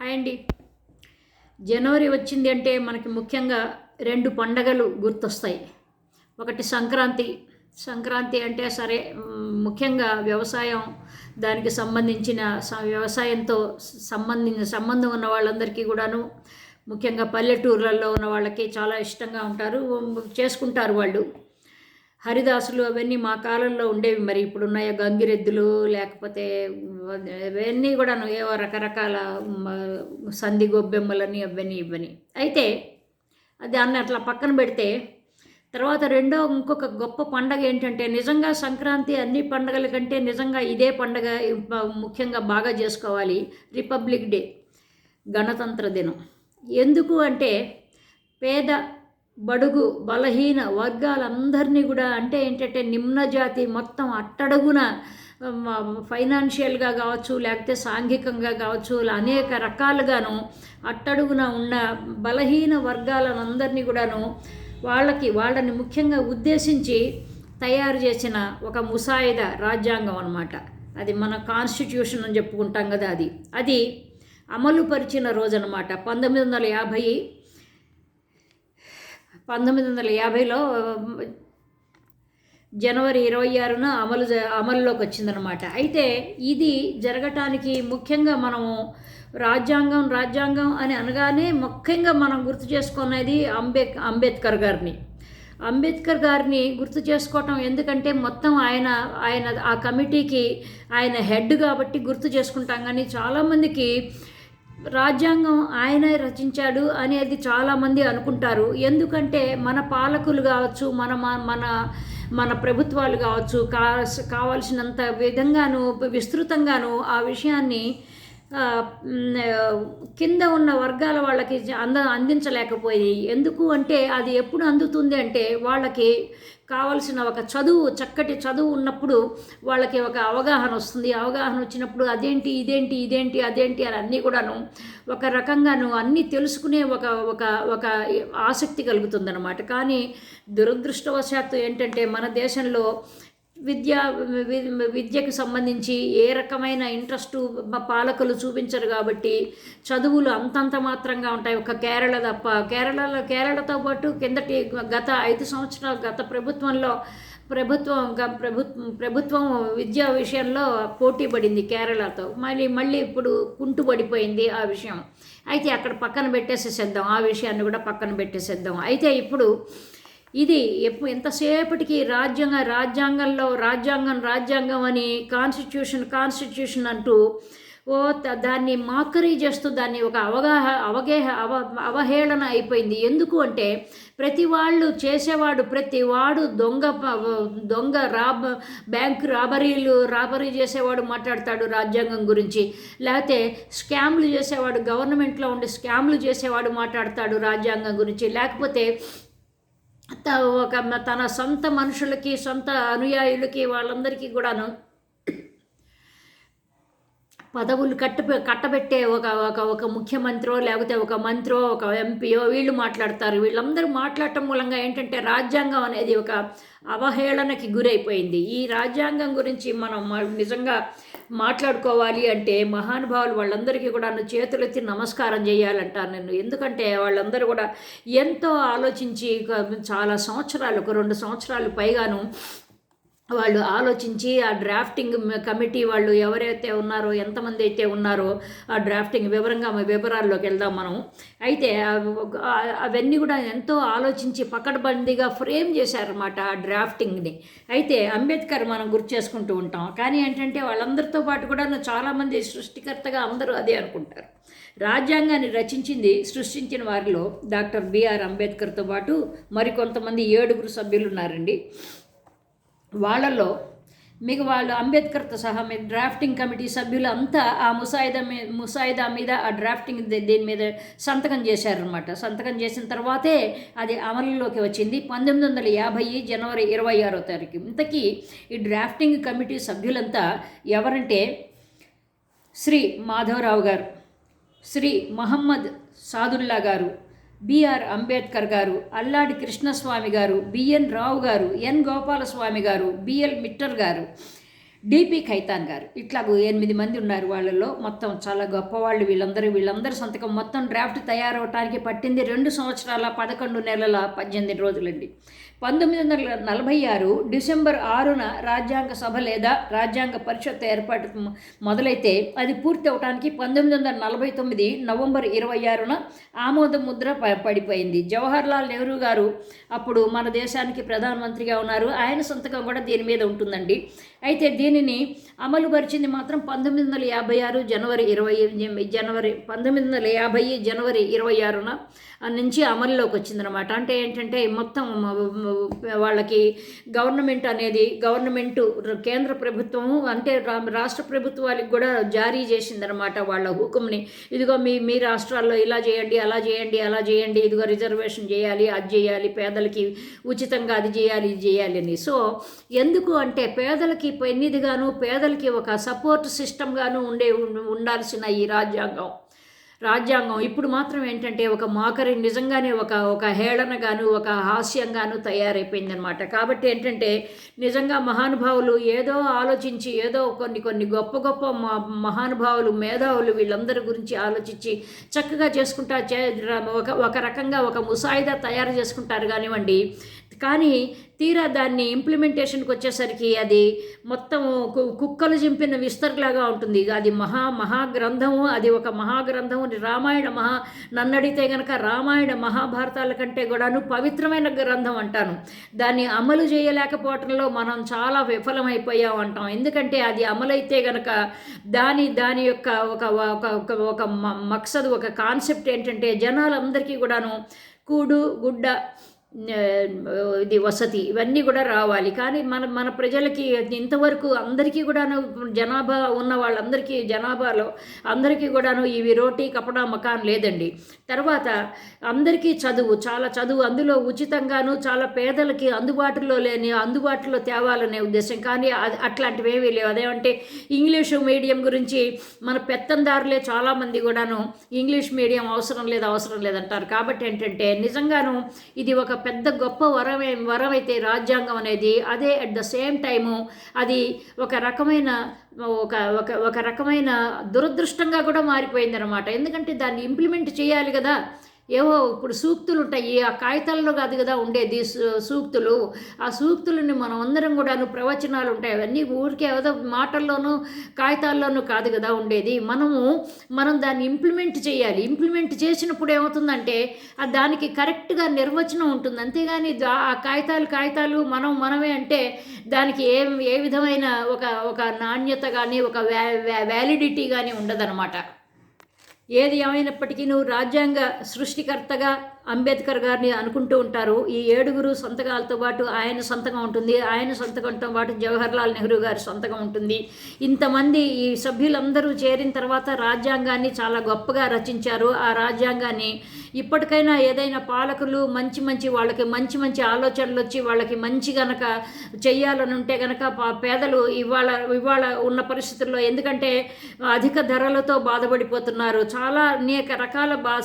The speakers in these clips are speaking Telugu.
హాయ్ అండి. జనవరి వచ్చింది అంటే మనకి ముఖ్యంగా రెండు పండగలు గుర్తొస్తాయి. ఒకటి సంక్రాంతి. సంక్రాంతి అంటే సరే ముఖ్యంగా వ్యవసాయం దానికి సంబంధించిన స- వ్యవసాయంతో సంబంధించిన సంబంధం ఉన్న వాళ్ళందరికీ కూడాను ముఖ్యంగా పల్లెటూర్లలో ఉన్న వాళ్ళకి చాలా ఇష్టంగా ఉంటారు చేసుకుంటారు వాళ్ళు. హరిదాసులు అవన్నీ మా కాలంలో ఉండేవి మరి. ఇప్పుడున్నాయో గంగిరెద్దులు లేకపోతే అవన్నీ కూడా ఏవో రకరకాల సంధి గొబ్బెమ్మలని అవన్నీ ఇవ్వని అయితే దాన్ని అట్లా పక్కన పెడితే తర్వాత రెండో ఇంకొక గొప్ప పండగ ఏంటంటే నిజంగా సంక్రాంతి అన్ని పండగల కంటే నిజంగా ఇదే పండగ ముఖ్యంగా బాగా చేసుకోవాలి. రిపబ్లిక్ డే గణతంత్ర దినం. ఎందుకు అంటే పేద బడుగు బలహీన వర్గాలందరినీ కూడా అంటే ఏంటంటే నిమ్న జాతి మొత్తం అట్టడుగున ఫైనాన్షియల్గా కావచ్చు లేకపోతే సాంఘికంగా కావచ్చు ఇలా అనేక రకాలుగాను అట్టడుగున ఉన్న బలహీన వర్గాలందరినీ కూడాను వాళ్ళకి వాళ్ళని ముఖ్యంగా ఉద్దేశించి తయారు చేసిన ఒక ముసాయిదా రాజ్యాంగం అనమాట అది మన కాన్స్టిట్యూషన్ అని చెప్పుకుంటాం కదా అది. అది అమలు పరిచిన రోజు అనమాట పంతొమ్మిది వందల యాభై పంతొమ్మిది వందల యాభైలో జనవరి ఇరవై ఆరున అమలు అమలులోకి వచ్చిందనమాట అయితే ఇది జరగటానికి ముఖ్యంగా మనము రాజ్యాంగం రాజ్యాంగం అని అనగానే ముఖ్యంగా మనం గుర్తు చేసుకునేది అంబేద్ అంబేద్కర్ గారిని. అంబేద్కర్ గారిని గుర్తు చేసుకోవటం ఎందుకంటే మొత్తం ఆయన ఆయన ఆ కమిటీకి ఆయన హెడ్ కాబట్టి గుర్తు చేసుకుంటాం. కానీ చాలామందికి రాజ్యాంగం ఆయనే రచించాడు అనేది చాలామంది అనుకుంటారు. ఎందుకంటే మన పాలకులు కావచ్చు మన మన- మన ప్రభుత్వాలు కావచ్చు కా కావాల్సినంత విధంగాను విస్తృతంగాను ఆ విషయాన్ని కింద ఉన్న వర్గాల వాళ్ళకి అంద అందించలేకపోయి ఎందుకు అంటే అది ఎప్పుడు అందుతుంది అంటే వాళ్ళకి కావలసిన ఒక చదువు చక్కటి చదువు ఉన్నప్పుడు వాళ్ళకి ఒక అవగాహన వస్తుంది. అవగాహన వచ్చినప్పుడు అదేంటి ఇదేంటి ఇదేంటి అదేంటి అని అన్నీ కూడాను ఒక రకంగాను అన్నీ తెలుసుకునే ఒక ఒక ఒక ఆసక్తి కలుగుతుందన్నమాట. కానీ దురదృష్టవశాత్తు ఏంటంటే మన దేశంలో విద్య విద్యకు సంబంధించి ఏ రకమైన ఇంట్రెస్ట్ పాలకులు చూపించరు కాబట్టి చదువులు అంతంత మాత్రంగా ఉంటాయి. ఒక కేరళ తప్ప కేరళలో కేరళతో పాటు కిందటి గత ఐదు సంవత్సరాల గత ప్రభుత్వంలో ప్రభుత్వం గ- ప్రభుత్వం ప్రభుత్వం విద్యా విషయంలో పోటీ పడింది కేరళతో. మళ్ళీ మళ్ళీ ఇప్పుడు కుంటుపడిపోయింది ఆ విషయం. అయితే అక్కడ పక్కన పెట్టేసేసేద్దాం ఆ విషయాన్ని కూడా పక్కన పెట్టేసేద్దాం. అయితే ఇప్పుడు ఇది ఎప్పుడు ఎంతసేపటికి రాజ్యాంగ రాజ్యాంగంలో రాజ్యాంగం రాజ్యాంగం అని కాన్స్టిట్యూషన్ కాన్స్టిట్యూషన్ అంటూ ఓ దాన్ని మాకరీ చేస్తూ దాన్ని ఒక అవగాహ అవగేహ అవ అవహేళన అయిపోయింది. ఎందుకు అంటే ప్రతి వాళ్ళు చేసేవాడు ప్రతి వాడు దొంగ దొంగ రాబ బ్యాంక్ రాబరీలు రాబరీ చేసేవాడు మాట్లాడతాడు రాజ్యాంగం గురించి. లేకపోతే స్కామ్లు చేసేవాడు గవర్నమెంట్లో ఉండి స్కామ్లు చేసేవాడు మాట్లాడతాడు రాజ్యాంగం గురించి. లేకపోతే ఒక తన సొంత మనుషులకి సొంత అనుయాయులకి వాళ్ళందరికీ కూడాను పదవులు కట్ట కట్టబెట్టే ఒక ఒక ఒక ముఖ్యమంత్రో లేకపోతే ఒక మంత్రో ఒక ఎంపీయో వీళ్ళు మాట్లాడతారు. వీళ్ళందరూ మాట్లాడటం మూలంగా ఏంటంటే రాజ్యాంగం అనేది ఒక అవహేళనకి గురైపోయింది. ఈ రాజ్యాంగం గురించి మనం నిజంగా మాట్లాడుకోవాలి అంటే మహానుభావులు వాళ్ళందరికీ కూడా నన్ను చేతులెత్తి నమస్కారం చేయాలంటాను నేను ఎందుకంటే వాళ్ళందరూ కూడా ఎంతో ఆలోచించి చాలా సంవత్సరాలు ఒక రెండు సంవత్సరాలు పైగాను వాళ్ళు ఆలోచించి ఆ డ్రాఫ్టింగ్ కమిటీ వాళ్ళు ఎవరైతే ఉన్నారో ఎంతమంది అయితే ఉన్నారో ఆ డ్రాఫ్టింగ్ వివరంగా వివరాల్లోకి వెళ్దాం మనం. అయితే అవన్నీ కూడా ఎంతో ఆలోచించి పకడ్బందీగా ఫ్రేమ్ చేశారన్నమాట ఆ డ్రాఫ్టింగ్ని. అయితే అంబేద్కర్ మనం గుర్తు చేసుకుంటూ ఉంటాం. కానీ ఏంటంటే వాళ్ళందరితో పాటు కూడా చాలామంది సృష్టికర్తగా అందరూ అదే అనుకుంటారు. రాజ్యాంగాన్ని రచించింది సృష్టించిన వారిలో డాక్టర్ బిఆర్ అంబేద్కర్తో పాటు మరికొంతమంది ఏడుగురు సభ్యులు ఉన్నారండి. వాళ్ళలో మీకు వాళ్ళు అంబేద్కర్తో సహా మీ డ్రాఫ్టింగ్ కమిటీ సభ్యులు అంతా ఆ ముసాయిదా మీ ముసాయిదా మీద ఆ డ్రాఫ్టింగ్ దీని మీద సంతకం చేశారనమాట సంతకం చేసిన తర్వాతే అది అమలులోకి వచ్చింది. పంతొమ్మిది వందల యాభై జనవరి ఇరవై ఆరో తారీఖు. ఇంతకీ ఈ డ్రాఫ్టింగ్ కమిటీ సభ్యులంతా ఎవరంటే శ్రీ మాధవరావు గారు శ్రీ మహమ్మద్ సాదుల్లా గారు బిఆర్ అంబేద్కర్ గారు అల్లాడి కృష్ణస్వామి గారు బిఎన్ రావు గారు ఎన్. గోపాలస్వామి గారు బిఎల్ మిట్టర్ గారు. డిపి ఖైతాన్ గారు. ఇట్లా ఎనిమిది మంది ఉన్నారు వాళ్ళలో. మొత్తం చాలా గొప్పవాళ్ళు వీళ్ళందరూ. వీళ్ళందరి సంతకం మొత్తం డ్రాఫ్ట్ తయారవటానికి పట్టింది రెండు సంవత్సరాల పదకొండు నెలల పద్దెనిమిది రోజులండి. పంతొమ్మిది వందల నలభై ఆరు డిసెంబర్ ఆరున రాజ్యాంగ సభ లేదా రాజ్యాంగ పరిషత్ ఏర్పాటు మొదలైతే అది పూర్తి అవడానికి పంతొమ్మిది వందల నలభై తొమ్మిది నవంబర్ ఇరవై ఆరున ఆమోద ముద్ర పడిపోయింది. జవహర్లాల్ నెహ్రూ గారు అప్పుడు మన దేశానికి ప్రధానమంత్రిగా ఉన్నారు. ఆయన సంతకం కూడా దీని మీద ఉంటుందండి. అయితే దీని దీనిని అమలుపరిచింది మాత్రం పంతొమ్మిది వందల యాభై ఆరు జనవరి ఇరవై జనవరి పంతొమ్మిది వందల యాభై జనవరి ఇరవై ఆరున నుంచి అమలులోకి వచ్చిందనమాట అంటే ఏంటంటే మొత్తం వాళ్ళకి గవర్నమెంట్ అనేది గవర్నమెంట్ కేంద్ర ప్రభుత్వము అంటే రాష్ట్ర ప్రభుత్వాలకు కూడా జారీ చేసిందనమాట వాళ్ళ హుకుమ్ని. ఇదిగో మీ మీ రాష్ట్రాల్లో ఇలా చేయండి అలా చేయండి అలా చేయండి ఇదిగో రిజర్వేషన్ చేయాలి అది చేయాలి పేదలకి ఉచితంగా అది చేయాలి ఇది చేయాలి అని. సో ఎందుకు అంటే పేదలకి పెన్నిదిగాను పేదలకి ఒక సపోర్ట్ సిస్టమ్గాను ఉండే ఉండాల్సిన ఈ రాజ్యాంగం. రాజ్యాంగం ఇప్పుడు మాత్రం ఏంటంటే ఒక మాకరి నిజంగానే ఒక ఒక హేళనగాను ఒక హాస్యంగాను తయారైపోయిందనమాట కాబట్టి ఏంటంటే నిజంగా మహానుభావులు ఏదో ఆలోచించి ఏదో కొన్ని కొన్ని గొప్ప గొప్ప మహానుభావులు మేధావులు వీళ్ళందరి గురించి ఆలోచించి చక్కగా చేసుకుంటా చే ఒక ఒక రకంగా ఒక ముసాయిదా తయారు చేసుకుంటారు కానివ్వండి కానీ తీరా దాన్ని ఇంప్లిమెంటేషన్కి వచ్చేసరికి అది మొత్తం కు- కుక్కలు చింపిన విస్తర్లాగా ఉంటుంది. అది మహా మహాగ్రంథము అది ఒక మహాగ్రంథము రామాయణ మహా నన్నడితే గనక రామాయణ మహాభారతాల కంటే కూడాను పవిత్రమైన గ్రంథం అంటాను. దాన్ని అమలు చేయలేకపోవటంలో మనం చాలా విఫలమైపోయాం అంటాం. ఎందుకంటే అది అమలైతే గనక దాని దాని యొక్క ఒక ఒక ఒక ఒక మ- మక్సద్ ఒక కాన్సెప్ట్ ఏంటంటే జనాలందరికీ కూడాను కూడు గుడ్డ ఇది వసతి ఇవన్నీ కూడా రావాలి. కానీ మన మన ప్రజలకి ఇంతవరకు అందరికీ కూడాను జనాభా ఉన్న వాళ్ళందరికీ జనాభాలో అందరికీ కూడాను ఇవి రోటీ కపడా మకాన్ లేదండి. తర్వాత అందరికీ చదువు చాలా చదువు అందులో ఉచితంగాను చాలా పేదలకి అందుబాటులో లేని అందుబాటులో తేవాలనే ఉద్దేశం. కానీ అది అట్లాంటివి ఏమీ లేవు. అదేమంటే ఇంగ్లీషు మీడియం గురించి మన పెత్తందారులే చాలామంది కూడాను ఇంగ్లీష్ మీడియం అవసరం లేదు అవసరం లేదంటారు. కాబట్టి ఏంటంటే నిజంగాను ఇది ఒక పెద్ద గొప్ప వరమే వరం అయితే రాజ్యాంగం అనేది అదే అట్ ద సేమ్ టైము అది ఒక రకమైన ఒక ఒక ఒక రకమైన దురదృష్టంగా కూడా మారిపోయిందనమాట ఎందుకంటే దాన్ని ఇంప్లిమెంట్ చేయాలి కదా. ఏవో ఇప్పుడు సూక్తులు ఉంటాయి ఆ కాగితాల్లో కాదు కదా ఉండేది సూక్తులు. ఆ సూక్తులని మనం అందరం కూడాను ప్రవచనాలు ఉంటాయి అవన్నీ ఊరికే ఏదో మాటల్లోనూ కాగితాల్లోనూ కాదు కదా ఉండేది. మనము మనం దాన్ని ఇంప్లిమెంట్ చేయాలి. ఇంప్లిమెంట్ చేసినప్పుడు ఏమవుతుందంటే దానికి కరెక్ట్గా నిర్వచనం ఉంటుంది. అంతేగాని దా- ఆ కాగితాలు కాగితాలు మనం మనమే అంటే దానికి ఏ ఏ విధమైన ఒక ఒక నాణ్యత కానీ ఒక వ్యా వ్యాలిడిటీ కానీ ఉండదన్నమాట. ఏది ఏమైనప్పటికీ నువ్వు రాజ్యాంగ సృష్టికర్తగా అంబేద్కర్ గారిని అనుకుంటూ ఉంటారు. ఈ ఏడుగురు సంతకాలతో పాటు ఆయన సంతకం ఉంటుంది. ఆయన సంతకంతో పాటు జవహర్లాల్ నెహ్రూ గారి సంతకం ఉంటుంది. ఇంతమంది ఈ సభ్యులందరూ చేరిన తర్వాత రాజ్యాంగాన్ని చాలా గొప్పగా రచించారు. ఆ రాజ్యాంగాన్ని ఇప్పటికైనా ఏదైనా పాలకులు మంచి మంచి వాళ్ళకి మంచి మంచి ఆలోచనలు వచ్చి వాళ్ళకి మంచి గనక చెయ్యాలని ఉంటే గనక పా- పేదలు ఇవాళ ఇవాళ ఉన్న పరిస్థితుల్లో ఎందుకంటే అధిక ధరలతో బాధపడిపోతున్నారు. చాలా అనేక రకాల బా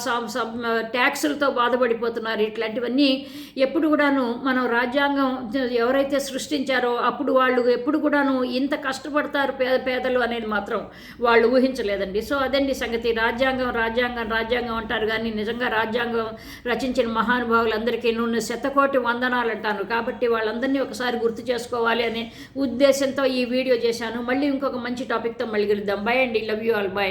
ట్యాక్సులతో బాధపడిపోతున్నారు. ఇట్లాంటివన్నీ ఎప్పుడు కూడాను మనం రాజ్యాంగం ఎవరైతే సృష్టించారో అప్పుడు వాళ్ళు ఎప్పుడు కూడాను ఇంత కష్టపడతారు పేద పేదలు అనేది మాత్రం వాళ్ళు ఊహించలేదండి. సో అదండి సంగతి. రాజ్యాంగం రాజ్యాంగం రాజ్యాంగం అంటారు కానీ నిజంగా రాజ్యాంగం రచించిన మహానుభావులందరికీ నూనె శతకోటి వందనాలు అంటాను కాబట్టి వాళ్ళందరినీ ఒకసారి గుర్తు చేసుకోవాలి అనే ఉద్దేశంతో ఈ వీడియో చేశాను. మళ్ళీ ఇంకొక మంచి టాపిక్తో మళ్ళీ కలుద్దాం. బై అండి. Love you all by